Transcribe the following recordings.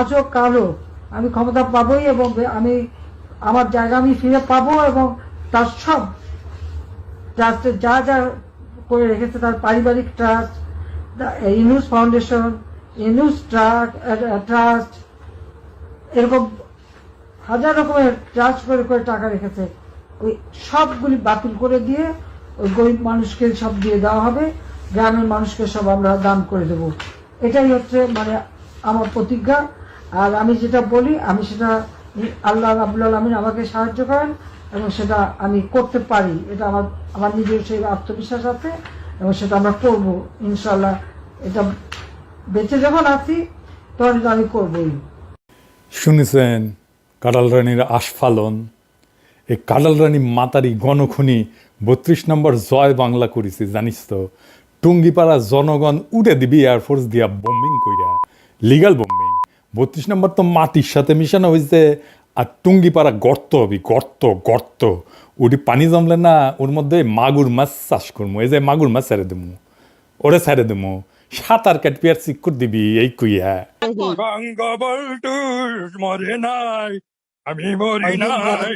আজও কালো আমি ক্ষমতা পাবোই এবং আমি আমার জায়গা আমি ফিরে পাবো এবং তার সব ট্রাস্টের যা যা করে রেখেছে তার পারিবারিক trust Yunus foundation Yunus trust এরকম হাজার রকমের ট্রাস্ট করে করে টাকা রেখেছে। ওই সবগুলি বাতিল করে দিয়ে ওই গরিব মানুষকে সব দিয়ে দেওয়া হবে। গ্রামের মানুষকে সব আমরা দান করে দেব। এটাই হচ্ছে মানে আমার প্রতিজ্ঞা। আর আমি যেটা বলি, আমি সেটা আল্লাহ রাবুল আলমিন আমাকে সাহায্য করেন এবং সেটা আমি করতে পারি। এটা আমার আমার নিজের সেই আত্মবিশ্বাস আছে এবং সেটা আমরা করব ইনশাল্লাহ এটা বেঁচে যখন আছি, তখন এটা আমি করবই। শুনেছেন কাডাল রানীর আস্ফালন? এই কাডাল রানী মাতারি গণখনি বত্রিশ নম্বর জয় বাংলা করেছে, জানিস তো? টুঙ্গিপাড়া জনগণ উড়ে দিবি এয়ারফোর্স দিয়া বোম্বিং কইরা লিগাল বোম্বিং বত্রিশ নম্বর তো মাটির সাথে মিশানো হয়েছে আর টুঙ্গিপাড়া গর্ত হবি গর্ত গর্ত। ওটি পানি জমলে না ওর মধ্যে মাগুর মাছ চাষ করব এই যে মাগুর মাছ ছেড়ে দেবো ওরে ছেড়ে দেবো সাঁতার কাটবি আর চিক্কুর দিবি এই কুইয়া। মরে নাই আমি মরি নাই।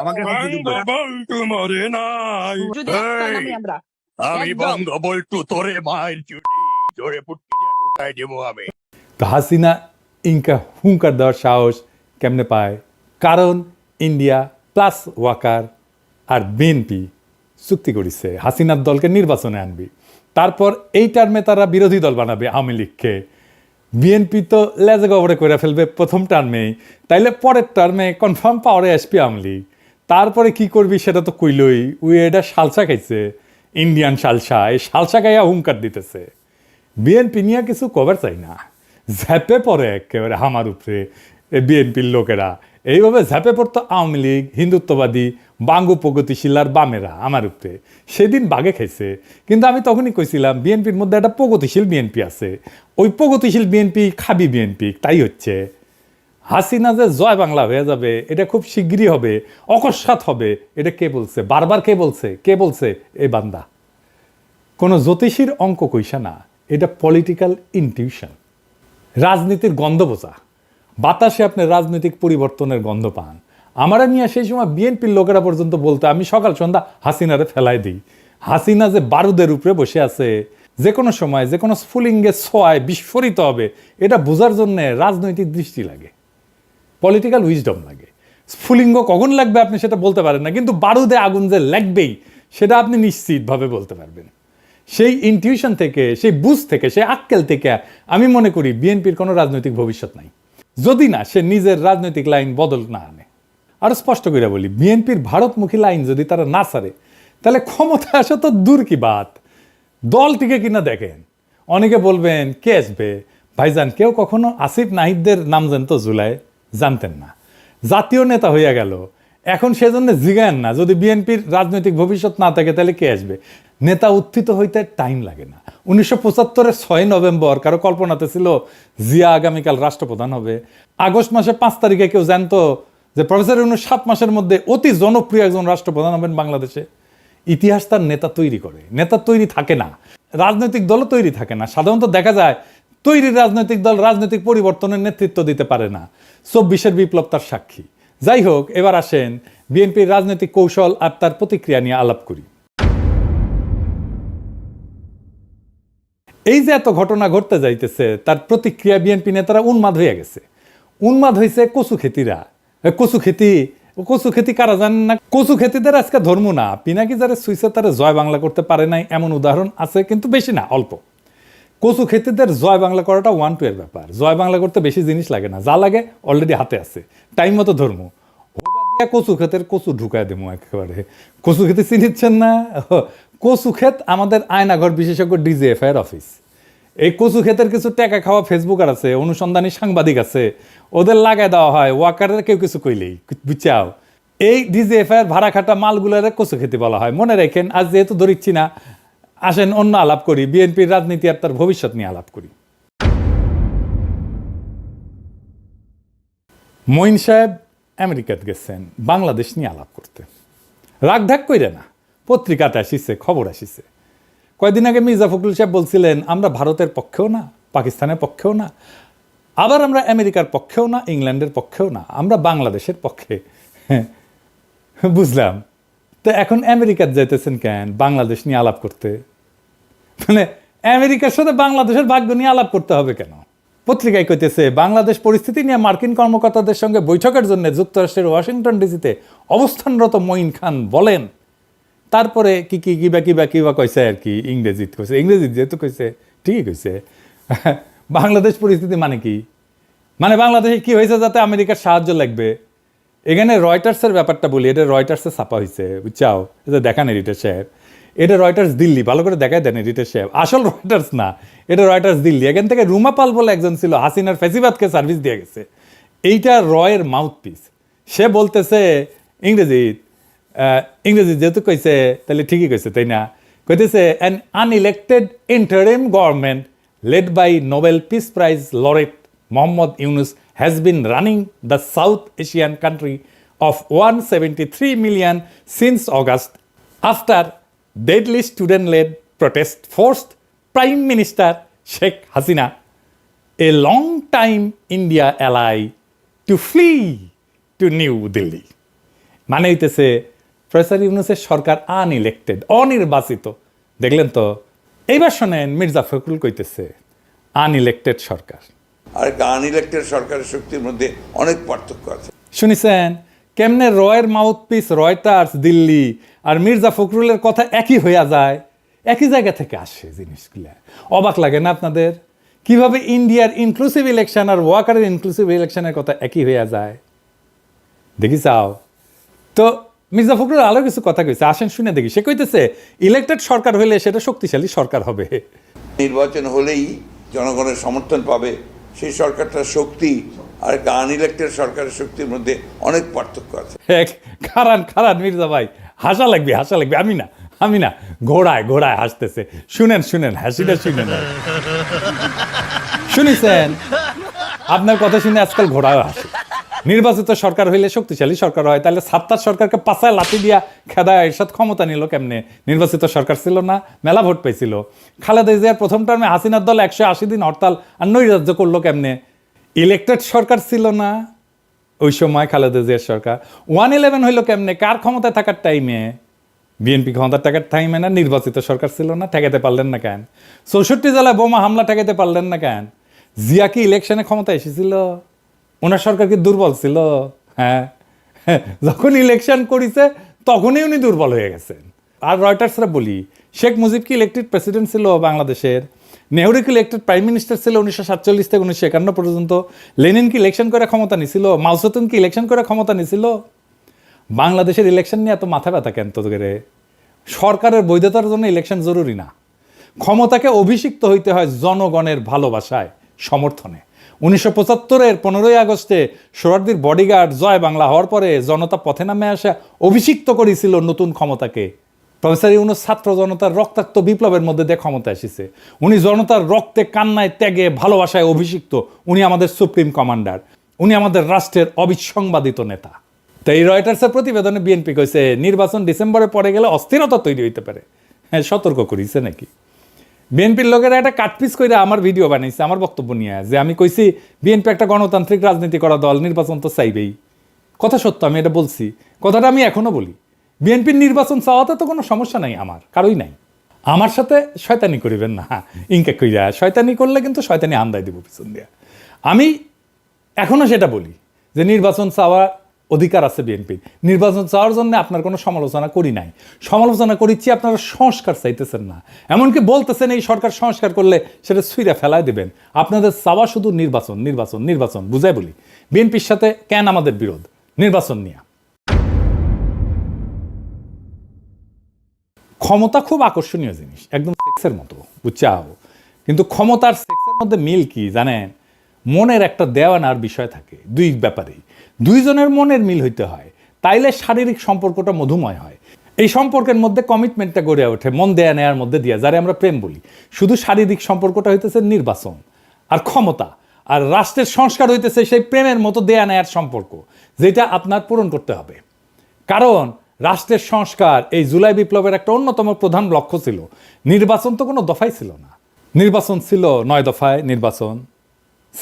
আমাকে হাত দিতে বলো। বঙ্গবল্টু মরে নাই। আমি একদম। বঙ্গবল্টু তোরে মায়ের চুটি জোরে পুটকি দিয়ে ঢুকাই দেবো আমি। তো হাসিনা ইনকা হুঙ্কার দেওয়ার সাহস কেমনে পায় কারণ ইন্ডিয়া প্লাস ওয়াকার আর বিএনপি চুক্তি করেছে। হাসিনার দলকে নির্বাচনে আনবি। তারপর এই টার্মে তারা বিরোধী দল বানাবে আওয়ামী লীগকে। বিএনপি তো লেজে গবরে করে ফেলবে প্রথম টার্মেই। তাইলে পরের টার্মে কনফার্ম পাওয়ারে আসবে আওয়ামী লীগ। তারপরে কি করবি সেটা তো কইলই উই এটা সালসা খাইছে। ইন্ডিয়ান সালসা, এই সালসা খাইয়া হুঙ্কার দিতেছে। বিএনপি নিয়ে কিছু কভার চাই না। ঝ্যাপে পড়ে একেবারে হামার উপরে বিএনপির লোকেরা। এইভাবে ঝ্যাপে পড়তো আওয়ামী লীগ, হিন্দুত্ববাদী, বাঙ্গু প্রগতিশীল আর বামেরা আমার উপরে। সেদিন বাগে খাইছে। কিন্তু আমি তখনই কইছিলাম, বিএনপির মধ্যে একটা প্রগতিশীল বিএনপি আছে। ওই প্রগতিশীল বিএনপি খাবি বিএনপি, তাই হচ্ছে। হাসিনা যে জয় বাংলা হয়ে যাবে, এটা খুব শিগগিরই হবে, অকস্মাৎ হবে, এটা কে বলছে? বারবার কে বলছে? কে বলছে? এ বান্দা। কোনো জ্যোতিষীর অঙ্ক কইসা না, এটা পলিটিক্যাল ইনটিউশন রাজনীতির গন্ধ বোঝা। বাতাসে আপনি রাজনৈতিক পরিবর্তনের গন্ধ পান। আমারা নিয়ে সেই সময় বিএনপির লোকেরা পর্যন্ত বলতে, আমি সকাল সন্ধ্যা হাসিনারে ফেলাই দিই। হাসিনা যে বারুদের উপরে বসে আছে, যে কোনো সময়, যে কোনো স্ফুলিঙ্গে ছোঁয়ায় বিস্ফোরিত হবে, এটা বোঝার জন্য রাজনৈতিক দৃষ্টি লাগে। পলিটিক্যাল উইজডম লাগে। স্ফুলিঙ্গ কখন লাগবে আপনি সেটা বলতে পারেন না, কিন্তু বারুদে আগুন যে লাগবেই, সেটা আপনি নিশ্চিতভাবে বলতে পারবেন। সেই ইনটিউশন থেকে, সেই বুঝ থেকে, সেই আক্কেল থেকে আমি মনে করি বিএনপির কোনো রাজনৈতিক ভবিষ্যৎ নাই। যদি না, সে নিজের রাজনৈতিক লাইন বদল না আনে। আরও স্পষ্ট করে বলি বিএনপির ভারতমুখী লাইন যদি তারা না ছাড়ে তাহলে ক্ষমতা আসা তো দূর কি বাত। দলটিকে কিনা দেখেন। অনেকে বলবেন, কে আসবে? ভাইজান, কেউ কখনো আসিফ নাহিদদের নাম জানতো জুলাই? জানতেন না। জাতীয় নেতা হইয়া গেল। এখন সেজন্য জিগান না। যদি বিএনপির রাজনৈতিক ভবিষ্যৎ না থাকে, তাহলে কে আসবে? নেতা উত্থিত হইতে টাইম লাগে না। উনিশশো পঁচাত্তরের ছয় নভেম্বর, কারও কল্পনাতে ছিল জিয়া আগামীকাল রাষ্ট্রপ্রধান হবে। আগস্ট মাসে পাঁচ তারিখে কেউ জানতো যে প্রফেসর ইউনুস সাত মাসের মধ্যে অতি জনপ্রিয় একজন রাষ্ট্রপ্রধান হবেন বাংলাদেশে। ইতিহাস তার নেতা তৈরি করে। নেতা তৈরি থাকে না। রাজনৈতিক দলও তৈরি থাকে না। সাধারণত দেখা যায়, তৈরি রাজনৈতিক দল রাজনৈতিক পরিবর্তনের নেতৃত্ব দিতে পারে না। চব্বিশের বিপ্লব তার সাক্ষী। যাই হোক, এবার আসেন বিএনপির রাজনৈতিক কৌশল আর তার প্রতিক্রিয়া নিয়ে আলাপ করি। এই যে এত ঘটনা ঘটতে যাইতেছে, তার প্রতিক্রিয়া বিএনপি নেতারা উন্মাদ হয়ে গেছে। উন্মাদ হয়েছে কচু খেতিরা। কচু খেতি কচু খেতি কারা জানেন না? কচু খেতিদের আজকে ধর্ম না। পিনাকি যারা সুইসে তারা জয় বাংলা করতে পারে নাই, এমন উদাহরণ আছে কিন্তু বেশি না, অল্প। কচু খেতিদের জয় বাংলা করাটা ওয়ান টু এর ব্যাপার। জয় বাংলা করতে বেশি জিনিস লাগে না, যা লাগে অলরেডি হাতে আছে। টাইম মতো ধর্ম। কচু ক্ষেতের কচু ঢুকায় দেবো একেবারে। কচু খেতে চিনিচ্ছেন না? কচু ক্ষেত আমাদের আয়নাঘর বিশেষজ্ঞ ডিজিএফআই এর অফিস এই কচু ক্ষেতের কিছু টাকা খাওয়া ফেসবুকার আছে, অনুসন্ধানী সাংবাদিক আছে, ওদের লাগায় দেওয়া হয়, ওয়াকারের কেউ কিছু কইলেই, বুঝছাও? এই ডিজিএফআই এর ভাড়া খাটা মালগুলোর কচু খেতে বলা হয়। মনে রাখেন, আজ যেহেতু ধরিচ্ছি না, আসেন অন্য আলাপ করি, বিএনপির রাজনীতি আর তার ভবিষ্যৎ নিয়ে আলাপ করি। মঈন সাহেব আমেরিকাতে গেছেন, বাংলাদেশ নিয়ে আলাপ করতে। রাগ ঢাক কইরে না। পত্রিকাতে আসিছে, খবর আসিছে। কয়দিন আগে মির্জা ফখরুল সাহেব বলছিলেন, আমরা ভারতের পক্ষেও না, পাকিস্তানের পক্ষেও না, আবার আমরা আমেরিকার পক্ষেও না, ইংল্যান্ডের পক্ষেও না, আমরা বাংলাদেশের পক্ষে। বুঝলাম। তো এখন আমেরিকার যাইতেছেন কেন, বাংলাদেশ নিয়ে আলাপ করতে? মানে আমেরিকার সাথে বাংলাদেশের ভাগ্য নিয়ে আলাপ করতে হবে কেন? পত্রিকায় কইতেছে, বাংলাদেশ পরিস্থিতি নিয়ে মার্কিন কর্মকর্তাদের সঙ্গে বৈঠকের জন্য যুক্তরাষ্ট্রের ওয়াশিংটন ডিসিতে অবস্থানরত মঈন খান বলেন তারপরে কি কি, কিবা কিবা কিবা কইছে আর কি, ইংরেজিত কইছে। ইংরেজিত যেহেতু কইছে, ঠিকই কইছে। বাংলাদেশ পরিস্থিতি মানে কি? মানে বাংলাদেশে কি হয়েছে যাতে আমেরিকার সাহায্য লাগবে? এখানে রয়টার্সের ব্যাপারটা বলি, এটা রয়টার্সে ছাপা হয়েছে বুঝছাও? এটা দেখান এডিটার সাহেব। এটা রয়টার্স দিল্লি, ভালো করে দেখাই দেন এডিটার সাহেব। আসল রয়টার্স না, এটা রয়টার্স দিল্লি। এখান থেকে রুমা পাল বলে একজন ছিল, হাসিনার ফেসিবাদকে সার্ভিস দিয়ে গেছে। এইটা রয়ের মাউথ পিস সে বলতেছে ইংরেজি ইংরেজি যেহেতু কইছে তাহলে ঠিকই কইছে তাই না কইতেছে an unelected interim government led by Nobel Peace Prize laureate Mohammad Yunus has been running the South Asian country of 173 million since August after deadly student-led protest forced Prime Minister Sheikh Hasina, a long-time India ally, to flee to New Delhi. মানে হইতেছে professor ইউনুসের সরকার unelected অনির্বাচিত। দেখলেন তো? এইবার শোনেন মির্জা ফখরুল কইতেছে unelected সরকার। আর unelected সরকারের শক্তির মধ্যে অনেক পার্থক্য আছে। শুনিছেন? কেমনে রয়ের মাউথ পিস রয়টার্স দিল্লি আর মির্জা ফখরুলের কথা একই হইয়া যায়? একই জায়গা থেকে আসে জিনিসগুলো। অবাক লাগে না আপনাদের? কীভাবে ইন্ডিয়ার ইনক্লুসিভ ইলেকশন আর ওয়াকারের ইনক্লুসিভ ইলেকশনের কথা একই হইয়া যায়? দেখি চাও। তো মির্জা ফখরুল আরও কিছু কথা কইছে আসেন শুনে দেখি। সে কইতেছে ইলেক্টেড সরকার হইলে সেটা শক্তিশালী সরকার হবে। নির্বাচন হলেই জনগণের সমর্থন পাবে। সেই সরকারটার শক্তি আর একটা আনইলেক্টেড সরকারের শক্তির মধ্যে অনেক পার্থক্য আছে। খারান খারান মির্জা ভাই হাসা লাগবে হাসা লাগবে। আমি না আমি না ঘোড়ায় ঘোড়ায় হাসতেছে। শুনেন শুনেন হাসিটা শুনেন শুনিছেন? আপনার কথা শুনে আজকাল ঘোড়ায় হাসে। নির্বাচিত সরকার হইলে শক্তিশালী সরকার হয়, তাহলে সাত্তার সরকারকে পাশায় লাঠি দিয়া খেদায় এরশাদ ক্ষমতা নিল কেমনে? নির্বাচিত সরকার ছিল না, মেলা ভোট পেয়েছিল খালেদা জিয়ার প্রথম টার্মে হাসিনার দল একশো আশি দিন হরতাল আর নৈরাজ্য করল কেমনে? ইলেক্টেড সরকার ছিল না ওই সময় খালেদা জিয়ার সরকার। ওয়ান ইলেভেন হইল কেমনে? কার ক্ষমতায় থাকার টাইমে বিএনপি ক্ষমতার টাকার টাইমে না? নির্বাচিত সরকার ছিল না? ঠেকাতে পারলেন না কেন? চৌষট্টি জেলায় বোমা হামলা ঠেকাতে পারলেন না কেন? জিয়া কি ইলেকশনে ক্ষমতা এসেছিল? ওনার সরকার কি দুর্বল ছিল? হ্যাঁ। যখন ইলেকশন করিছে, তখনই উনি দুর্বল হয়ে গেছেন। আর রয়টার্সরা বলি, শেখ মুজিব কি ইলেকটেড প্রেসিডেন্ট ছিল বাংলাদেশের? নেহরু কি ইলেকটেড প্রাইম মিনিস্টার ছিল উনিশশো সাতচল্লিশ থেকে উনিশশো একান্ন পর্যন্ত? লেনিন কি ইলেকশন করে ক্ষমতা নিছিল? মাউসেতুন কি ইলেকশন করে ক্ষমতা নিছিল? বাংলাদেশের ইলেকশন নিয়ে এত মাথা ব্যথা কেন তো করে সরকারের বৈধতার জন্য ইলেকশন জরুরি না। ক্ষমতাকে অভিষিক্ত হইতে হয় জনগণের ভালোবাসায়, সমর্থনে। উনিশশো পঁচাত্তরের পনেরোই আগস্টে সোহরার্দির বডিগার্ড জয় বাংলা হওয়ার পরে জনতা পথে নামে আসা অভিষিক্ত করেছিল নতুন ক্ষমতাকে। প্রফেসর ইউনুস ছাত্র জনতার রক্তাক্ত বিপ্লবের মধ্যে দিয়ে ক্ষমতা এসেছে। উনি জনতার রক্তে, কান্নায়, ত্যাগে, ভালোবাসায় অভিষিক্ত। উনি আমাদের সুপ্রিম কমান্ডার। উনি আমাদের রাষ্ট্রের অবিসংবাদিত নেতা। তো এই রয়টার্সের প্রতিবেদনে বিএনপি কইছে, নির্বাচন ডিসেম্বরে পরে গেলে অস্থিরতা তৈরি হইতে পারে। হ্যাঁ সতর্ক করিছে নাকি? বিএনপির লোকেরা একটা কাটপিস করে আমার ভিডিও বানাইছে, আমার বক্তব্য নিয়ে যে আমি কইছি, বিএনপি একটা গণতান্ত্রিক রাজনীতি করা দল, নির্বাচন তো চাইবেই। কথা সত্য, আমি এটা বলছি। কথাটা আমি এখনও বলি। বিএনপির নির্বাচন চাওয়াতে তো কোনো সমস্যা নাই আমার, কারোই নাই। আমার সাথে শয়তানি করিবেন না, ইনকে কইরা। শয়তানি করলে কিন্তু শয়তানি আন্দায় দিব পিছন দিয়া। আমি এখনও সেটা বলি যে নির্বাচন চাওয়ার অধিকার আছে বিএনপি। নির্বাচন চাওয়ার জন্য আপনার কোনো সমালোচনা করি নাই। সমালোচনা করিচ্ছি, আপনারা সংস্কার চাইতেছেন না। এমনকি বলতেছেন, এই সরকার সংস্কার করলে সেটা সুইরা ফেলায় দেবেন। আপনাদের চাওয়া শুধু নির্বাচন নির্বাচন নির্বাচন, বুঝাই বলি। বিএনপির সাথে কেন আমাদের বিরোধ? নির্বাচন নিয়ে। ক্ষমতা খুব আকর্ষণীয় জিনিস, একদম সেক্সের মতো, বুঝছাও? কিন্তু ক্ষমতার সেক্সের মধ্যে মিল কি, জানেন? মনের একটা দেওয়ানার বিষয় থাকে, দুই ব্যাপারেই। দুইজনের মনের মিল হইতে হয়, তাইলে শারীরিক সম্পর্কটা মধুময় হয়। এই সম্পর্কের মধ্যে কমিটমেন্টটা গড়ে ওঠে, মন দেয়া নেয়ার মধ্যে দিয়া, যারে আমরা প্রেম বলি। শুধু শারীরিক সম্পর্কটা হইতেছে নির্বাচন আর ক্ষমতা, আর রাষ্ট্রের সংস্কার হইতেছে সেই প্রেমের মতো দেয়া নেয়ার সম্পর্ক, যেটা আপনার পূরণ করতে হবে। কারণ, রাষ্ট্রের সংস্কার এই জুলাই বিপ্লবের একটা অন্যতম প্রধান লক্ষ্য ছিল। নির্বাচন তো কোনো দফাই ছিল না। নির্বাচন ছিল নয় দফায়, নির্বাচন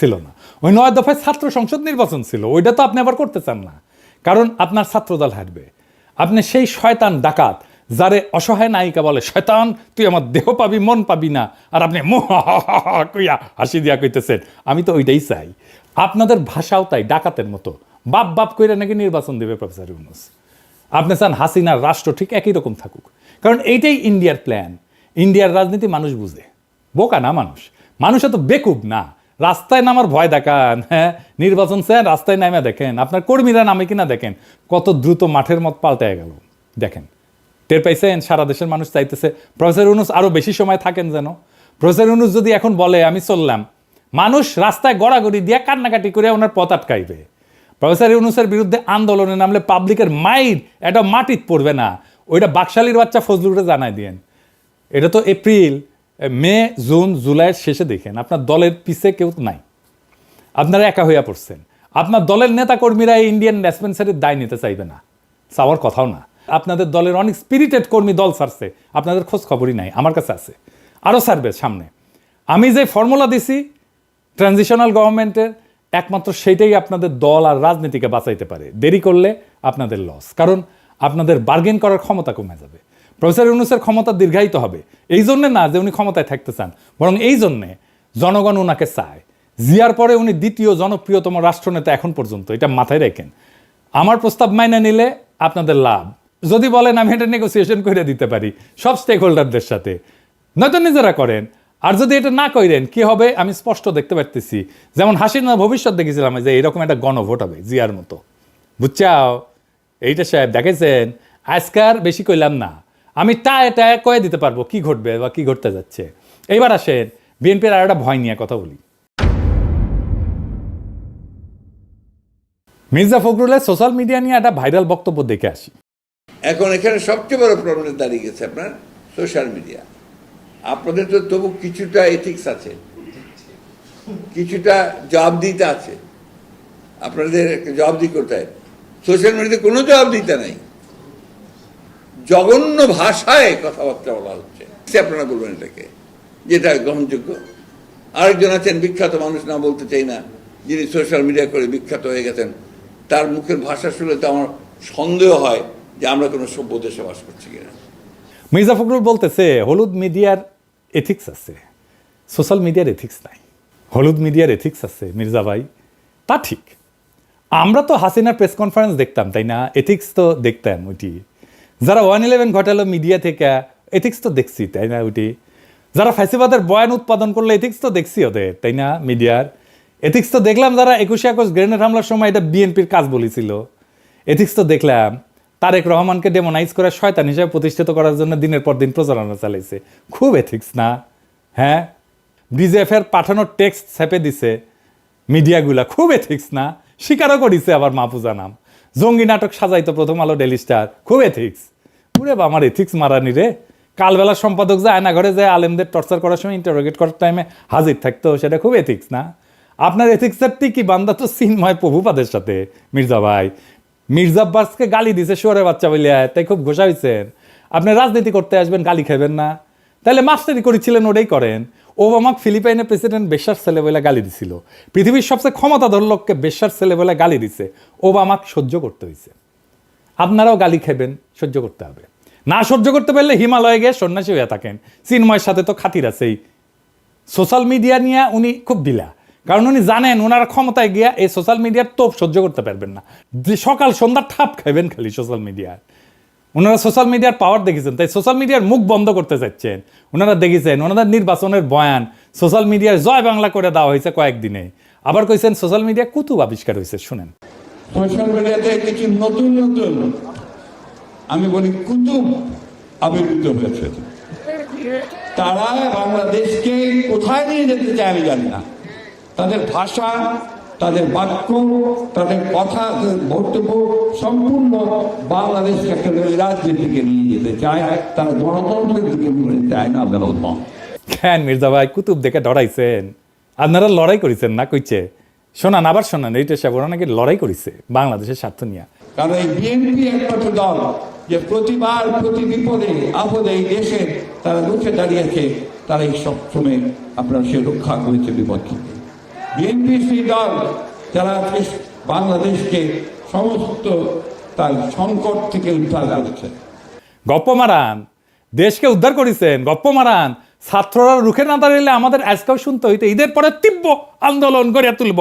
ছিল না। ওই নয় দফায় ছাত্র সংসদ নির্বাচন ছিল, ওইটা তো আপনি আবার করতে চান না। কারণ আপনার ছাত্রদল হারবে। আপনি সেই শয়তান ডাকাত, যারে অসহায় নায়িকা বলে, শয়তান, তুই আমার দেহ পাবি, মন পাবি না। আর আপনি কইয়া হাসি দিয়া কইতেছেন। আমি তো ওইটাই চাই। আপনাদের ভাষাও তাই, ডাকাতের মতো। বাপ বাপ কইরা নাকি নির্বাচন দেবে প্রফেসর ইউনুস। আপনি চান হাসিনার রাষ্ট্র ঠিক একই রকম থাকুক। কারণ এইটাই ইন্ডিয়ার প্ল্যান। ইন্ডিয়ার রাজনীতি মানুষ বুঝে। বোকা না মানুষ। মানুষ এত বেকুব না। রাস্তায় নামার ভয় দেখান হ্যাঁ? নির্বাচন চান, রাস্তায় নামে দেখেন। আপনার কর্মীরা নামে কিনা দেখেন। কত দ্রুত মাঠের মত পাল্টায় গেল। দেখেন। টের পাইছেন? সারা দেশের মানুষ চাইতেছে, প্রফেসর ইউনুস, আরও বেশি সময় থাকেন যেন। প্রফেসর ইউনুস যদি এখন বলে, আমি চললাম। মানুষ রাস্তায় গড়াগড়ি দিয়ে কান্নাকাটি করে ওনার পথ আটকাইবে। প্রফেসর ইউনুসের বিরুদ্ধে আন্দোলনে নামলে পাবলিকের মাইর এটা মাটিত পড়বে না। ওইটা বাকশালীর বাচ্চা ফজলুরে জানাই দিয়েন। এটা তো এপ্রিল। মে, জুন, জুলাইয়ের শেষে দেখেন, আপনার দলের পিছে কেউ নাই। আপনারা একা হইয়া পড়ছেন। আপনার দলের নেতা কর্মীরা এই ইন্ডিয়ান ডিসপেন্সারির দায় নিতে চাইবে না। চাওয়ার কথাও না। আপনাদের দলের অনেক স্পিরিটেড কর্মী দল ছাড়ছে। আপনাদের খোঁজ খবরই নাই, আমার কাছে আছে। আরও ছাড়বে সামনে। আমি যে ফর্মুলা দিছি ট্রানজিশনাল গভর্নমেন্টের একমাত্র সেইটাই আপনাদের দল আর রাজনীতিকে বাঁচাইতে পারে। দেরি করলে আপনাদের লস কারণ আপনাদের বার্গেন করার ক্ষমতা কমে যাবে। প্রফেসর ইউনুসের ক্ষমতা দীর্ঘায়িত হবে। এই জন্যে না যে উনি ক্ষমতায় থাকতে চান, বরং এই জন্যে জনগণ ওনাকে চায়। জিয়ার পরে উনি দ্বিতীয় জনপ্রিয়তম রাষ্ট্রনেতা এখন পর্যন্ত, এটা মাথায় রেখেন। আমার প্রস্তাব মাইনে নিলে আপনাদের লাভ। যদি বলেন আমি এটা নেগোসিয়েশন করে দিতে পারি, সব স্টেক হোল্ডারদের সাথে। নয়তো নিজেরা করেন। আর যদি এটা না করেন, কি হবে? আমি স্পষ্ট দেখতে পারতেছি। যেমন হাসিনা ভবিষ্যৎ দেখেছিলাম যে এরকম একটা গণভোট হবে জিয়ার মতো। বুঝছাও? এইটা সাহেব দেখেছেন? আজকার বেশি কইলাম না। আমি টায় এটা কয়ে দিতে পারব কি ঘটবে বা কি ঘটতে যাচ্ছে। এইবার আসেন, বিএনপির আর একটা ভয় নিয়ে কথা বলি। মির্জা ফখরুলের সোশ্যাল মিডিয়া নিয়ে একটা ভাইরাল বক্তব্য দেখে আসি। এখন এখানে সবচেয়ে বড় প্রবলেম দাঁড়িয়ে গেছে আপনার সোশ্যাল মিডিয়া। আপনাদের তো তবু কিছুটা এথিক্স আছে, কিছুটা জবাব জবাবদিহিতা আছে। আপনাদের জবাবদি করতে হয়। সোশ্যাল মিডিয়াতে কোনো জবাবদিহিতা নাই। জঘন্য ভাষায় কথাবার্তা বলা হচ্ছে। আপনারা বলবেন এটাকে যেটা গ্রহণযোগ্য। আরেকজন আছেন, বিখ্যাত মানুষ, না বলতে চাই না, যিনি সোশ্যাল মিডিয়া করে বিখ্যাত হয়ে গেছেন। তার মুখের ভাষা শুনে তো আমার সন্দেহ হয় যে আমরা কোনো সভ্য দেশে বাস করছি কিনা। মির্জা ফখরুল বলতেছে, হলুদ মিডিয়ার এথিক্স আছে সোশ্যাল মিডিয়ার এথিক্স নাই। হলুদ মিডিয়ার এথিক্স আছে, মির্জা ভাই। তা ঠিক। আমরা তো হাসিনার প্রেস কনফারেন্স দেখতাম, তাই না? এথিক্স তো দেখতাম, ওইটি। যারা ওয়ান ইলেভেন ঘটালো মিডিয়া থেকে এথিক্স তো দেখছি, তাই না ওইটি যারা ফ্যাসিবাদের বয়ান উৎপাদন করল এথিক্স তো দেখছি ওদের, তাই না মিডিয়ার এথিক্স তো দেখলাম যারা একুশে আগস্ট গ্রেনেড হামলার সময় এটা বিএনপির কাজ বলেছিল। এথিক্স তো দেখলাম, তারেক রহমানকে ডেমোনাইজ করে শয়তান হিসেবে প্রতিষ্ঠিত করার জন্য দিনের পর দিন প্রচারণা চালাইছে। খুব এথিক্স না? হ্যাঁ? বিজেএফের পাঠানোর টেক্সট ছেপে দিছে মিডিয়াগুলা, খুব এথিক্স না? স্বীকারও করিছে আবার মাহফুজা নাম। জঙ্গি নাটক সাজাইতো প্রথম আলো ডেলি স্টার, খুব এথিক্স পুরে আমার এথিক্স মারানি রে। কালবেলা সম্পাদক যে আয়না ঘরে যায় আলেমদের টর্চার করার সময় ইন্টারোগেট করার টাইমে হাজির থাকতো, সেটা খুব এথিক্স না। আপনার এথিক্সের টিকি বান্দা তো সিনময় প্রভুপাদের সাথে, মির্জা ভাই। মির্জা আব্বাসকে গালি দিছে শোরে বাচ্চা বলিয়া, তাই খুব ঘোষা হয়েছেন আপনি রাজনীতি করতে আসবেন, গালি খাবেন না। তাহলে মাস্টারি করেছিলেন, ওটাই করেন। ও ওবামাক ফিলিপাইনের প্রেসিডেন্ট বেশার ছেলে বলে গালি দিছিল। পৃথিবীর সবচেয়ে ক্ষমতাধর লোককে বেশার ছেলে বলে গালি দিছে। ওবামাক সহ্য করতে হয়েছে আপনারাও গালি খাবেন, সহ্য করতে হবে। না সহ্য করতে পারলে হিমালয়ে গিয়ে সন্ন্যাসী হয়ে থাকেন। চিন্ময়ের সাথে তো খাতির আছেই। সোশ্যাল মিডিয়া নিয়ে উনি খুব ঢিলা। কারণ উনি জানেন ওনার ক্ষমতায় গিয়া এই সোশ্যাল মিডিয়ার তোপ সহ্য করতে পারবেন না। যে সকাল সন্ধ্যা ঠাপ খাইবেন খালি সোশ্যাল মিডিয়ার ওনারা সোশ্যাল মিডিয়ার পাওয়ার দেখেছেন, তাই সোশ্যাল মিডিয়ার মুখ বন্ধ করতে চাচ্ছেন। ওনারা দেখেছেন, ওনাদের নির্বাচনের বয়ান সোশ্যাল মিডিয়ার জয় বাংলা করে দেওয়া হয়েছে কয়েকদিনে। আবার কইছেন, সোশ্যাল মিডিয়া কুতুব আবিষ্কার হয়েছে, শুনেন। সোশ্যাল মিডিয়াতে কিছু নতুন নতুন। আমি বলি, কুতুব আবির্ভূত হয়েছে। তারা বাংলাদেশকে কোথায় নিয়ে যেতে চায় আমি জানি না। তাদের ভাষা, তাদের বাক্য, তাদের কথা বক্তব্য সম্পূর্ণ বাংলাদেশকে একটা রাজনীতিকে নিয়ে যেতে চায়। তারা গণতন্ত্রের দিকে নিয়ে চায় না বেরোত কেন মির্জা ভাই, কুতুব দেখে ডরাইছেন। আপনারা লড়াই করেছেন না, কইছে? শোনান আবার শোনান এইটা সে ওরা নাকি লড়াই করেছে বাংলাদেশের স্বার্থ নিয়ে। কারণ এই বিএনপি একমাত্র দল যে প্রতিবার প্রতি বিপদে আপদে এই দেশে তারা রুখে দাঁড়িয়েছে তারা এই সবসময় আপনার সে রক্ষা করেছে বিপদ থেকে। বিএনপি সেই দল যারা বাংলাদেশকে সমস্ত তার সংকট থেকে উদ্ধার করেছে। গপ্প মারান দেশকে উদ্ধার করেছেন গপ্প মারান। ছাত্ররা রুখে না দাঁড়াইলে আমাদের আজকেও শুনতে হইতো ঈদের পরে তীব্র আন্দোলন গড়ে তুলব।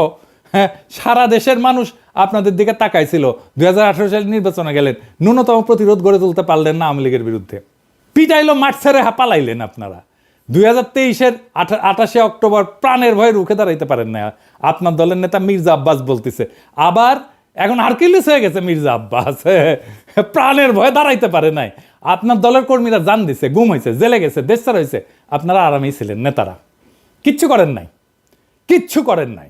হ্যাঁ সারা দেশের মানুষ আপনাদের দিকে তাকাইছিল। দুই হাজার আঠারো সালে নির্বাচনে গেলেন। ন্যূনতম প্রতিরোধ গড়ে তুলতে পারলেন না আওয়ামী লীগের বিরুদ্ধে। পিটাইলো মাঠ ছেড়ে পালাইলেন আপনারা। দুই হাজার তেইশের আঠাশে অক্টোবর প্রাণের ভয়ে রুখে দাঁড়াইতে পারেন না। আপনার দলের নেতা মির্জা আব্বাস বলতেছে, আবার এখন আর্কিলিস হয়ে গেছে মির্জা আব্বাস। প্রাণের ভয়ে দাঁড়াইতে পারে নাই। আপনার দলের কর্মীরা জান দিছে, গুম হয়েছে জেলে গেছে দেশ ছাড়া হয়েছে আপনারা আরামেই ছিলেন, নেতারা। কিচ্ছু করেন নাই। কিচ্ছু করেন নাই।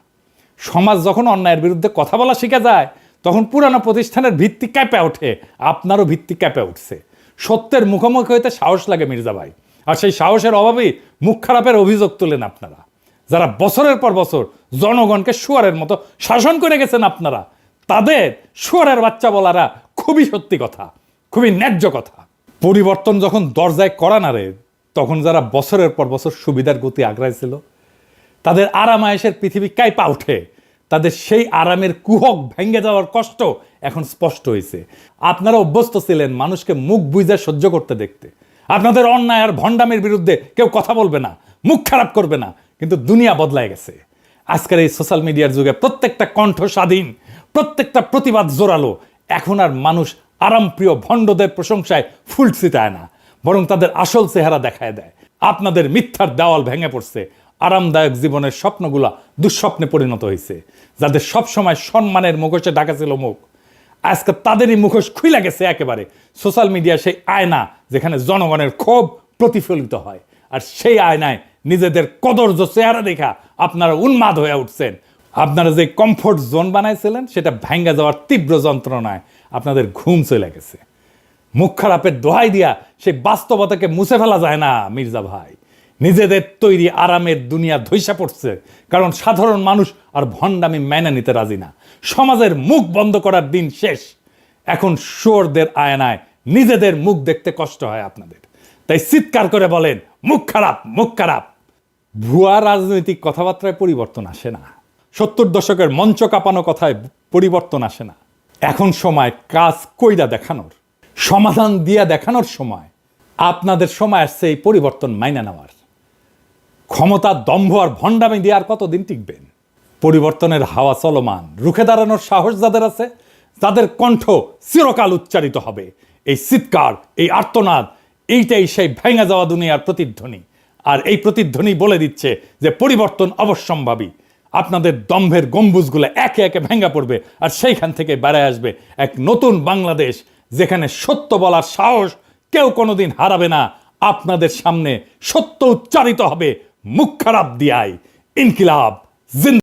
সমাজ যখন অন্যায়ের বিরুদ্ধে কথা বলা শিখে যায়, তখন পুরানো প্রতিষ্ঠানের ভিত্তি ক্যাপে ওঠে, আপনারও ভিত্তি ক্যাপে উঠছে। সত্যের মুখোমুখি হইতে সাহস লাগে মির্জা ভাই। আর সেই সাহসের অভাবেই মুখ খারাপের অভিযোগ তোলেন আপনারা। যারা বছরের পর বছর জনগণকে শুয়ারের মতো শাসন করে গেছেন আপনারা, তাদের শুয়ারের বাচ্চা বলারা খুবই সত্যি কথা, খুবই ন্যায্য কথা। পরিবর্তন যখন দরজায় করা নাড়ে তখন যারা বছরের পর বছর সুবিধার গতি আগ্রাইছিল, তাদের আরামায়েশের পৃথিবী কাইপা ওঠে। তাদের সেই আরামের কুহক ভেঙে যাওয়ার কষ্ট এখন স্পষ্ট হয়েছে। আপনারা অভ্যস্ত ছিলেন মানুষকে মুখ বুঝে সহ্য করতে দেখতে। আপনাদের অন্যায় আর ভণ্ডামের বিরুদ্ধে কেউ কথা বলবে না, মুখ খারাপ করবে না, কিন্তু দুনিয়া বদলায় গেছে। আজকের এই সোশ্যাল মিডিয়ার যুগে প্রত্যেকটা কণ্ঠ স্বাধীন, প্রত্যেকটা প্রতিবাদ জোরালো। এখন আর মানুষ আরামপ্রিয় ভণ্ডদের প্রশংসায় ফুল ছিটায় না, বরং তাদের আসল চেহারা দেখায় দেয়। আপনাদের মিথ্যার দেওয়াল ভেঙে পড়ছে আরামদায়ক জীবনের স্বপ্নগুলা দুঃস্বপ্নে পরিণত হয়েছে যাদের সবসময় সম্মানের মুখোশে ঢাকা ছিল মুখ। আজকে তাদেরই মুখোশ খুইলা গেছে একেবারে। সোশ্যাল মিডিয়া সেই আয়না যেখানে জনগণের ক্ষোভ প্রতিফলিত হয়, আর সেই আয়নায় নিজেদের কদর্য চেহারা দেখা আপনারা উন্মাদ হয়ে উঠছেন। আপনারা যে কমফোর্ট জোন বানাইছিলেন, সেটা ভেঙ্গা যাওয়ার তীব্র যন্ত্রণায় আপনাদের ঘুম চলে গেছে। মুখ খারাপের দোহাই দিয়া সেই বাস্তবতাকে মুছে ফেলা যায় না, মির্জা ভাই। নিজেদের তৈরি আরামের দুনিয়া ধৈসা পড়ছে, কারণ সাধারণ মানুষ আর ভণ্ডামি মেনে নিতে রাজি না। সমাজের মুখ বন্ধ করার দিন শেষ। এখন শোরদের আয়নায় নিজেদের মুখ দেখতে কষ্ট হয় আপনাদের। তাই চিৎকার করে বলেন, মুখ খারাপ মুখ খারাপ। ভুয়া রাজনৈতিক কথাবার্তায় পরিবর্তন আসে না। সত্তর দশকের মঞ্চ কাঁপানো কথায় পরিবর্তন আসে না। এখন সময় কাজ কইরা দেখানোর, সমাধান দিয়া দেখানোর সময়। আপনাদের সময় আসছে এই পরিবর্তন মাইনা নেওয়ার। ক্ষমতা দম্ভ আর ভণ্ডামি দিয়ে আর কতদিন টিকবেন? পরিবর্তনের হাওয়া চলমান, রুখে দাঁড়ানোর সাহস যাদের আছে, তাদের কণ্ঠ চিরকাল উচ্চারিত হবে। এই চিৎকার, এই আর্তনাদ, এইটাই সেই ভেঙে যাওয়া দুনিয়ার প্রতিধ্বনি। আর এই প্রতিধ্বনি বলে দিচ্ছে যে পরিবর্তন অবশ্যম্ভাবী। আপনাদের দম্ভের গম্বুজগুলো একে একে ভেঙে পড়বে আর সেইখান থেকে বেড়ে আসবে এক নতুন বাংলাদেশ যেখানে সত্য বলার সাহস কেউ কোনোদিন হারাবে না। আপনাদের সামনে সত্য উচ্চারিত হবে মুখ খারাপ দিয়াই ইনকিলাব জিন্দ